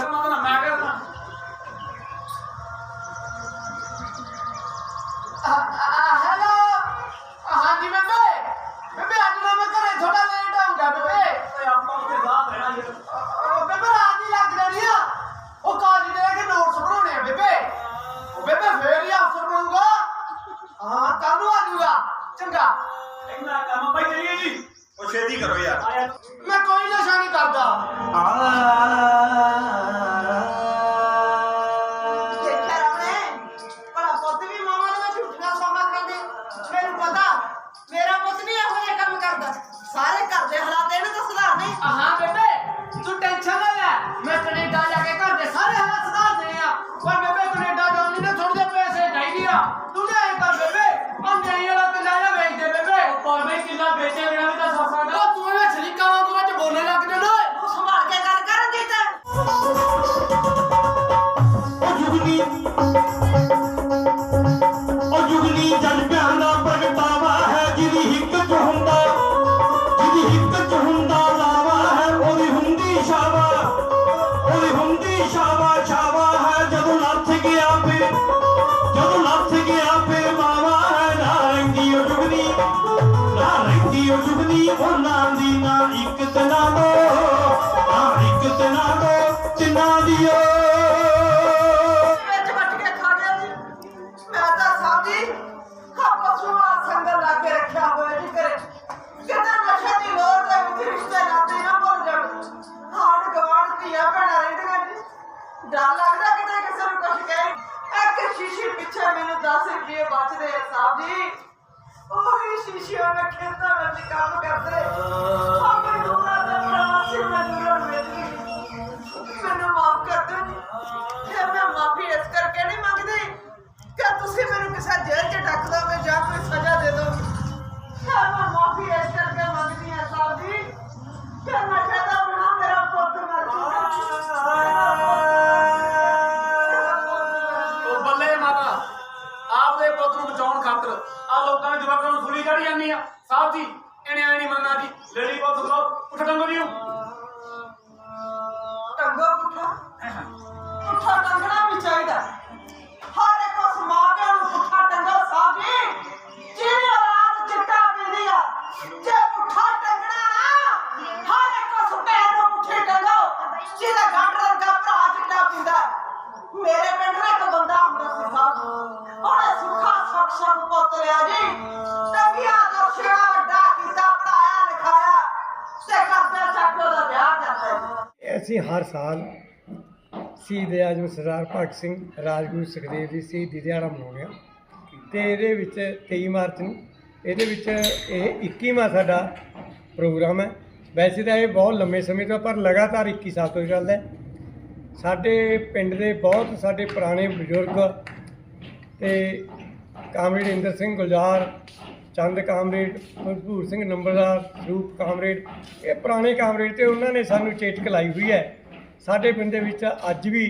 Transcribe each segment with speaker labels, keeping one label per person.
Speaker 1: ਸਕਣਾ
Speaker 2: ਤਾਂ।
Speaker 3: ਮੈਂ ਕਰਨਾ ਹੈਲੋ।
Speaker 4: ਹਾਂਜੀ ਬੇਬੇ। ਬੇਬੇ ਅੱਜ ਨਾ ਮੈਂ ਘਰੇ ਥੋੜਾ ਲੇਟ ਆਉਂਗਾ ਬੇਬੇ। ਓਏ ਆਪਾਂ ਉੱਤੇ ਬਾਹਰ ਰਹਿਣਾ ਯਾਰ ਬੇਬੇ ਰਾਤ ਹੀ ਲੱਗ ਜਾਣੀ
Speaker 3: ਆ।
Speaker 5: ਉਹ ਕਾਲਜ ਦੇ ਕੇ ਨੋਟਸ ਬਣਾਉਣੇ ਆ ਬੇਬੇ। ਉਹ ਬੇਬੇ ਫੇਰ ਹੀ ਅਫਸਰ ਬਣੂਗਾ। ਹਾਂ ਕੱਲ ਨੂੰ ਆ ਜਾਊਗਾ। ਚੰਗਾ। ਇੰਨਾ ਕੰਮ ਪਈ ਕਰੀਏ ਜੀ। ਉਹ ਛੇਤੀ ਕਰੋ ਯਾਰ। ਮੈਂ ਕੋਈ ਨਸ਼ਾ ਨਹੀਂ ਕਰਦਾ। ਆ। No, ਰਹਿੰਦੀ ਉਹ ਜੁਗਨੀ ਦੀ ਨਾ ਇੱਕ ਤੇ ਦੋ, ਨਾ ਇੱਕ ਤੇ ਦੋ ਤਿੰਨਾਂ ਦੀ
Speaker 3: ਵਿੱਚ ਵੱਟ ਕੇ ਖਾ ਗਿਆ ਜੀ। ਮੈਂ ਤਾਂ ਸਮਝੀ ਖਾਪਾ ਸੁਆ ਸੰਗਲ ਲਾ ਕੇ ਰੱਖਿਆ ਹੋਇਆ ਜੀ ਘਰੇ। ਕਿਤੇ ਨਸ਼ੇ ਦੀ ਲੋੜ ਦੇ ਵਿੱਚ ਰਿਸ਼ਤੇ ਨਾਤੇ ਨਾ ਭੁੱਲ ਜਾਣ ਹਾੜ ਗਵਾੜ ਧੀਆ ਭੈਣਾਂ ਰਹਿੰਦੀਆਂ ਜੀ। ਡਰ ਲੱਗਦਾ ਕਿਤੇ ਕਿਸੇ ਨੂੰ ਕੁਝ ਕਹੇ ਇੱਕ ਸ਼ੀਸ਼ੀ ਪਿੱਛੇ ਮੈਨੂੰ 10 ਰੁਪਏ ਬਚਦੇ ਆ ਸਾਹਿਬ ਜੀ ਉਹੀ ਸ਼ੀਸ਼ੀ ਉਹਨੇ ਖੇਤਾਂ ਵਿੱਚ ਕੰਮ ਕਰਦੇ। ਆਪਣੇ ਦੋਨਾਂ ਦਾ ਪ੍ਰਵਾਸੀ ਮਜ਼ਦੂਰ ਮਿਲ ਗਈ
Speaker 2: ਇਹਨੇ ਐ ਨਹੀਂ ਮੰਨਣਾ ਜੀ ਲੜੀ ਪੁੱਤ ਲੋ ਉੱਠ ਟੰਗੋ ਜੀ
Speaker 3: ਟੰਗੋ ਪੁੱਠਾ ਪੁੱਠਾ ਟੰਗਣਾ ਵੀ ਚਾਹੀਦਾ। ਹਰ ਇੱਕ ਉਸ ਮਾਂ ਪਿਓ ਨੂੰ ਪੁੱਠਾ ਟੰਗੋ ਸਾਹਿਬ ਜੀ ਜਿਹਦੀ ਔਲਾਦ ਚਿੱਟਾ ਪੀਂਦੀ ਆ ਜੇ ਪੁੱਠਾ ਟੰਗਣਾ ਨਾ ਹਰ ਇੱਕ ਉਸ ਭੈਣ ਨੂੰ ਪੁੱਠੇ ਟੰਗੋ। ਜਿਹਦਾ ਗੰਢ ਵਰਗਾ ਭਰਾ ਚਿੱਟਾ ਪੀਂਦਾ ਮੇਰੇ ਪਿੰਡ ਦਾ ਇੱਕ ਬੰਦਾ ਹੁੰਦਾ ਸੀ ਸਾਹਿਬ। ਉਹਨੇ ਸੁੱਖਾ ਸੁੱਖ ਸੁੱਖ ਪੁੱਤ ਲਿਆ ਜੀ।
Speaker 6: ਅਸੀਂ ਹਰ ਸਾਲ ਸ਼ਹੀਦ ਆਜਮ ਸਰਦਾਰ ਭਗਤ ਸਿੰਘ, ਰਾਜਗੁਰੂ ਸੁਖਦੇਵ ਦੀ ਸ਼ਹੀਦੀ ਦਿਹਾੜਾ ਮਨਾਉਂਦੇ ਹਾਂ ਤੇ ਇਹਦੇ ਵਿੱਚ 23 ਮਾਰਚ ਨੂੰ, ਇਹਦੇ ਵਿੱਚ ਇਹ 21ਵਾਂ ਸਾਡਾ ਪ੍ਰੋਗਰਾਮ ਹੈ। ਵੈਸੇ ਤਾਂ ਇਹ ਬਹੁਤ ਲੰਮੇ ਸਮੇਂ ਤੋਂ ਪਰ ਲਗਾਤਾਰ 21 ਸਾਲ ਤੋਂ ਚੱਲਦਾ ਹੈ। ਸਾਡੇ ਪਿੰਡ ਦੇ ਬਹੁਤ ਸਾਡੇ ਪੁਰਾਣੇ ਬਜ਼ੁਰਗ ਤੇ ਕਾਮਰੇਡ ਇੰਦਰ ਸਿੰਘ ਗੁਲਜ਼ਾਰ ਚੰਦ ਕਾਮਰੇਡ ਮਜ਼ਬੂਰ ਸਿੰਘ ਨੰਬਰਦਾਰ, ਰੂਪ ਕਾਮਰੇਡ, ਇਹ ਪੁਰਾਣੇ ਕਾਮਰੇਡ ਤੇ ਉਹਨਾਂ ਨੇ ਸਾਨੂੰ ਚੇਟਕ ਲਾਈ ਹੋਈ ਹੈ। ਸਾਡੇ ਪਿੰਡ ਦੇ ਵਿੱਚ ਅੱਜ ਵੀ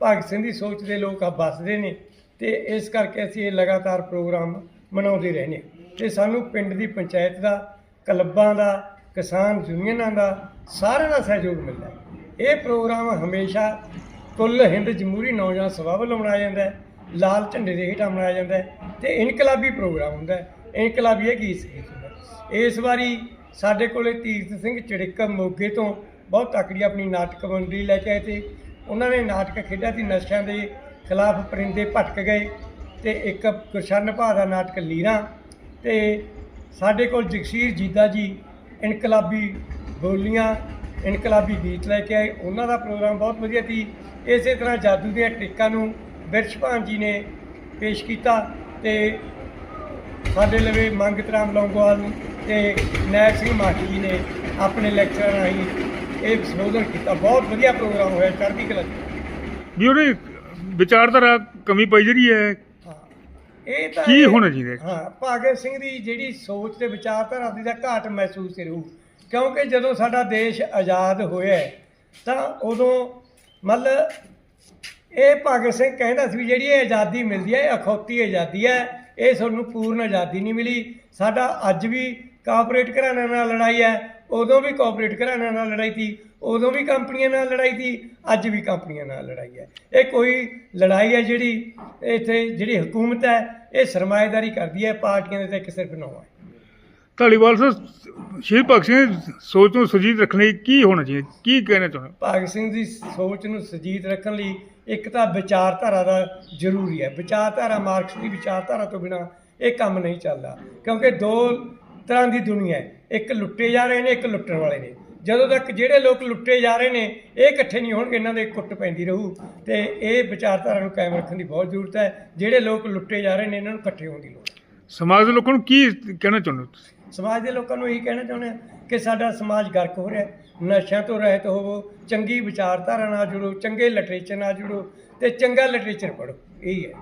Speaker 6: ਭਗਤ ਸਿੰਘ ਦੀ ਸੋਚ ਦੇ ਲੋਕ ਆ, ਵੱਸਦੇ ਨੇ ਤੇ ਇਸ ਕਰਕੇ ਅਸੀਂ ਇਹ ਲਗਾਤਾਰ ਪ੍ਰੋਗਰਾਮ ਮਨਾਉਂਦੇ ਰਹਿੰਦੇ ਹਾਂ। ਤੇ ਸਾਨੂੰ ਪਿੰਡ ਦੀ ਪੰਚਾਇਤ ਦਾ, ਕਲੱਬਾਂ ਦਾ, ਕਿਸਾਨ ਯੂਨੀਅਨਾਂ ਦਾ ਸਾਰਿਆਂ ਦਾ ਸਹਿਯੋਗ ਮਿਲਦਾ ਇਹ ਪ੍ਰੋਗਰਾਮ ਹਮੇਸ਼ਾ ਕੁੱਲ ਹਿੰਦ ਜਮਹੂਰੀ ਨੌਜਵਾਨ ਸਭਾ ਵੱਲੋਂ ਮਨਾਇਆ ਜਾਂਦਾ ਹੈ, ਲਾਲ ਝੰਡੇ ਦੇ ਹੇਠਾਂ ਮਨਾਇਆ ਜਾਂਦਾ ਹੈ ਤੇ ਇਨਕਲਾਬੀ ਪ੍ਰੋਗਰਾਮ ਹੁੰਦਾ ਹੈ। ਇਨਕਲਾਬੀਏ ਗੀਤ ਸੀ ਇਸ ਵਾਰੀ ਸਾਡੇ ਕੋਲੇ ਤੀਰਥ ਸਿੰਘ ਚੜਿੱਕਾ ਮੋਗੇ ਤੋਂ ਬਹੁਤ ਤਕੜੀ ਆਪਣੀ ਨਾਟਕ ਮੰਡਲੀ ਲੈ ਕੇ ਆਏ ਤੇ ਉਹਨਾਂ ਨੇ ਨਾਟਕ ਖੇਡਿਆ ਸੀ ਨਸ਼ਿਆਂ ਦੇ ਖਿਲਾਫ ਪਰਿੰਦੇ ਭਟਕ ਗਏ ਤੇ ਇੱਕ ਗੁਰਸ਼ਨ ਭਾ ਦਾ ਨਾਟਕ ਲੀਰਾਂ ਤੇ ਸਾਡੇ ਕੋਲ ਜਗਸੀਰ ਜੀਦਾ ਜੀ ਇਨਕਲਾਬੀ ਬੋਲੀਆਂ, ਇਨਕਲਾਬੀ ਗੀਤ ਲੈ ਕੇ ਆਏ, ਉਹਨਾਂ ਦਾ ਪ੍ਰੋਗਰਾਮ ਬਹੁਤ ਵਧੀਆ ਸੀ। ਇਸੇ ਤਰ੍ਹਾਂ ਜਾਦੂ ਦੀਆਂ ਟ੍ਰਿਕਾਂ ਨੂੰ ਬਿਰਛਪਾਨ ਜੀ ਨੇ ਪੇਸ਼ ਕੀਤਾ ਤੇ ਸਾਡੇ ਲਵੇ ਮੰਗਤ ਰਾਮ ਲੌਂਗੋਵਾਲ ਤੇ ਨੈਕ ਸਿੰਘ ਮਾਹੀ ਜੀ ਨੇ ਆਪਣੇ ਲੈਕਚਰ ਰਾਹੀਂ ਇਹ ਸੰਬੋਧਨ ਕੀਤਾ ਬਹੁਤ ਵਧੀਆ ਪ੍ਰੋਗਰਾਮ ਹੋਇਆ ਚੜ੍ਹਦੀ ਕਲਾ।
Speaker 7: ਵੀ ਉਹਦੇ ਵਿਚਾਰਧਾਰਾ ਕਮੀ ਪਈ ਜਿਹੜੀ ਹੈ
Speaker 6: ਇਹ ਤਾਂ
Speaker 7: ਕੀ ਹੋਣਾ ਚਾਹੀਦਾ ਹੈ?
Speaker 6: ਹਾਂ ਭਗਤ ਸਿੰਘ ਦੀ ਜਿਹੜੀ ਸੋਚ ਤੇ ਵਿਚਾਰਧਾਰਾ ਦੀ ਦਾ ਘਾਟ ਮਹਿਸੂਸ ਕਰੂ ਕਿਉਂਕਿ ਜਦੋਂ ਸਾਡਾ ਦੇਸ਼ ਆਜ਼ਾਦ ਹੋਇਆ ਤਾਂ ਉਦੋਂ ਮਤਲਬ ਇਹ ਭਗਤ ਸਿੰਘ ਕਹਿੰਦਾ ਸੀ ਵੀ ਜਿਹੜੀ ਇਹ ਆਜ਼ਾਦੀ ਮਿਲਦੀ ਹੈ ਇਹ ਅਖੌਤੀ ਆਜ਼ਾਦੀ ਹੈ ਇਹ ਸਾਨੂੰ ਪੂਰਨ ਆਜ਼ਾਦੀ ਨਹੀਂ ਮਿਲੀ। ਸਾਡਾ ਅੱਜ ਵੀ ਕਾਰਪੋਰੇਟ ਘਰਾਣਿਆਂ ਨਾਲ ਲੜਾਈ ਹੈ। ਉਦੋਂ ਵੀ ਕਾਰਪੋਰੇਟ ਘਰਾਣਿਆਂ ਨਾਲ ਲੜਾਈ ਸੀ। ਉਦੋਂ ਵੀ ਕੰਪਨੀਆਂ ਨਾਲ ਲੜਾਈ ਸੀ। ਅੱਜ ਵੀ ਕੰਪਨੀਆਂ ਨਾਲ ਲੜਾਈ ਹੈ। ਇਹ ਕੋਈ ਲੜਾਈ ਹੈ ਜਿਹੜੀ ਇੱਥੇ ਜਿਹੜੀ ਹਕੂਮਤ ਹੈ, ਇਹ ਸਰਮਾਏਦਾਰੀ ਕਰਦੀ ਹੈ। ਪਾਰਟੀਆਂ ਦੇ ਤੇ ਇੱਕ ਸਿਰਫ ਨੌ ਹੈ।
Speaker 7: ਢਾਲੀਵਾਲ ਸਾਹਿਬ ਸ਼ਹੀਦ ਭਗਤ ਸਿੰਘ ਦੀ ਸੋਚ ਨੂੰ ਸੁਜੀਤ ਰੱਖਣ ਲਈ ਕੀ ਹੋਣਾ ਚਾਹੀਦਾ? ਕੀ ਕਹਿਣਾ ਚਾਹੁੰਦੇ
Speaker 6: ਭਗਤ ਸਿੰਘ ਦੀ ਸੋਚ ਨੂੰ ਸੁਜੀਤ ਰੱਖਣ ਲਈ ਇੱਕ ਤਾਂ ਵਿਚਾਰਧਾਰਾ ਦਾ ਜ਼ਰੂਰੀ ਹੈ। ਵਿਚਾਰਧਾਰਾ ਮਾਰਕਸ ਦੀ ਵਿਚਾਰਧਾਰਾ ਤੋਂ ਬਿਨਾ ਇਹ ਕੰਮ ਨਹੀਂ ਚੱਲਦਾ। ਕਿਉਂਕਿ ਦੋ ਤਰ੍ਹਾਂ ਦੀ ਦੁਨੀਆ ਹੈ। ਇੱਕ ਲੁੱਟੇ ਜਾ ਰਹੇ ਨੇ ਇੱਕ ਲੁੱਟਣ ਵਾਲੇ ਨੇ। ਜਦੋਂ ਤੱਕ ਜਿਹੜੇ ਲੋਕ ਲੁੱਟੇ ਜਾ ਰਹੇ ਨੇ ਇਹ ਇਕੱਠੇ ਨਹੀਂ ਹੋਣਗੇ ਇਹਨਾਂ ਦੇ ਕੁੱਟ ਪੈਂਦੀ ਰਹੂ। ਤੇ ਇਹ ਵਿਚਾਰਧਾਰਾ ਨੂੰ ਕਾਇਮ ਰੱਖਣ ਦੀ ਬਹੁਤ ਜ਼ਰੂਰਤ ਹੈ। ਜਿਹੜੇ ਲੋਕ ਲੁੱਟੇ ਜਾ ਰਹੇ ਨੇ ਇਹਨਾਂ ਨੂੰ ਇਕੱਠੇ ਹੋਣ ਦੀ ਲੋੜ ਹੈ।
Speaker 7: ਸਮਾਜ ਦੇ ਲੋਕਾਂ ਨੂੰ ਕੀ ਕਹਿਣਾ ਚਾਹੁੰਦੇ ਹੋ ਤੁਸੀਂ?
Speaker 6: ਸਮਾਜ ਦੇ ਲੋਕਾਂ ਨੂੰ ਇਹੀ ਕਹਿਣਾ ਚਾਹੁੰਦੇ ਹਾਂ ਕਿ ਸਾਡਾ ਸਮਾਜ ਗਰਕ ਹੋ ਰਿਹਾ ਨਸ਼ਿਆਂ ਤੋਂ ਰਹਿਤ ਹੋਵੋ, ਚੰਗੀ ਵਿਚਾਰਧਾਰਾ ਨਾਲ ਜੁੜੋ, ਚੰਗੇ ਲਿਟਰੇਚਰ ਨਾਲ ਜੁੜੋ ਤੇ ਚੰਗਾ ਲਿਟਰੇਚਰ ਪੜ੍ਹੋ। ਇਹੀ ਹੈ।